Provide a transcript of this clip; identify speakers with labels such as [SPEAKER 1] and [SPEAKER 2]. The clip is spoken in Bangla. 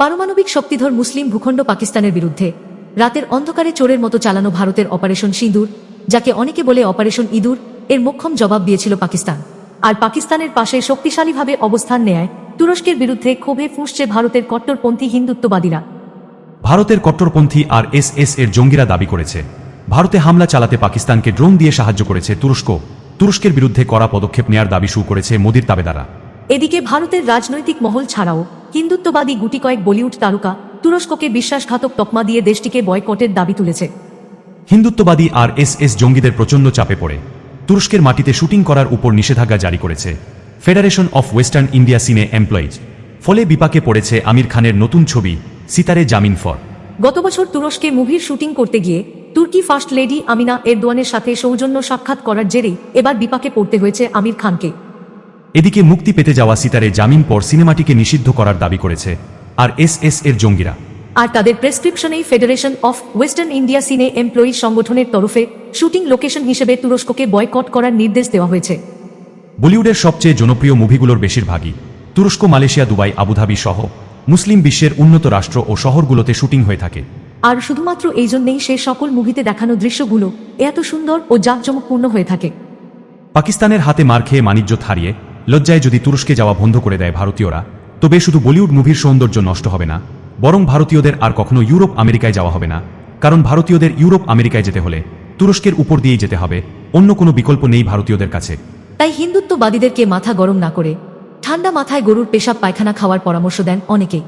[SPEAKER 1] পারমাণবিক শক্তিধর মুসলিম ভূখণ্ড পাকিস্তানের বিরুদ্ধে রাতের অন্ধকারে চোরের মতো চালানো ভারতের অপারেশন সিঁদুর যাকে অনেকে বলে অপারেশন ইঁদুর এর মোক্ষম জবাব দিয়েছিল পাকিস্তান। আর পাকিস্তানের পাশে শক্তিশালীভাবে অবস্থান নেয় তুরস্কের বিরুদ্ধে ক্ষোভে ফুঁসছে ভারতের কট্টরপন্থী হিন্দুত্ববাদীরা।
[SPEAKER 2] ভারতের কট্টরপন্থী আর এস এস এর জঙ্গিরা দাবি করেছে ভারতে হামলা চালাতে পাকিস্তানকে ড্রোন দিয়ে সাহায্য করেছে তুরস্ক। তুরস্কের বিরুদ্ধে কড়া পদক্ষেপ নেয়ার দাবি শুরু করেছে মোদির তাবেদারা।
[SPEAKER 1] এদিকে ভারতের রাজনৈতিক মহল ছাড়াও হিন্দুত্ববাদী গুটি কয়েক বলিউড তারকা তুরস্ককে বিশ্বাসঘাতক তকমা দিয়ে দেশটিকে বয়কটের দাবি তুলেছে।
[SPEAKER 2] হিন্দুত্ববাদী আর এস এস জঙ্গিদের প্রচণ্ড চাপে পড়ে। তুরস্কের মাটিতে শুটিং করার উপর নিষেধাজ্ঞা জারি করেছে। Federation of Western India cine employees. ফলে বিপাকে পড়েছে আমির খানের নতুন ছবি সিতারে জামিন ফর।
[SPEAKER 1] গত বছর তুরস্কে মুভির শুটিং করতে গিয়ে তুর্কি ফার্স্ট লেডি আমিনা এরদোয়ানের সাথে সৌজন্য সাক্ষাৎ করার জেরেই এবার বিপাকে পড়তে হয়েছে আমির খানকে।
[SPEAKER 2] এদিকে মুক্তি পেতে যাওয়া সিতারে জামিন পর সিনেমাটিকে নিষিদ্ধ করার দাবি করেছে আর এস এস এর জঙ্গিরা।
[SPEAKER 1] আর তাদের প্রেসক্রিপশনেই federation of Western India cine employees সংগঠনের তরফে শুটিং লোকেশন হিসেবে তুরস্ককে বয়কট করার নির্দেশ দেওয়া হয়েছে।
[SPEAKER 2] বলিউডের সবচেয়ে জনপ্রিয় মুভিগুলোর বেশিরভাগই তুরস্ক মালয়েশিয়া দুবাই আবুধাবি সহ মুসলিম বিশ্বের উন্নত রাষ্ট্র ও শহরগুলোতে শুটিং হয়ে থাকে।
[SPEAKER 1] আর শুধুমাত্র এই জন্যেই সে সকল মুভিতে দেখানো দৃশ্যগুলো এত সুন্দর ও জাঁকজমকপূর্ণ হয়ে থাকে।
[SPEAKER 2] পাকিস্তানের হাতে মার খেয়ে মানিজ্য হারিয়ে লজ্জায় যদি তুরস্কে যাওয়া বন্ধ করে দেয় ভারতীয়রা, তবে শুধু বলিউড মুভির সৌন্দর্য নষ্ট হবে না, বরং ভারতীয়দের আর কখনো ইউরোপ আমেরিকায় যাওয়া হবে না, কারণ ভারতীয়দের ইউরোপ আমেরিকায় যেতে হলে তুরস্কের উপর দিয়েই যেতে হবে, অন্য কোনো বিকল্প নেই ভারতীয়দের কাছে।
[SPEAKER 1] তাই হিন্দুত্ববাদীদেরকে মাথা গরম না করে ঠান্ডা মাথায় গরুর পেশাব পায়খানা খাওয়ার পরামর্শ দেন অনেকেই।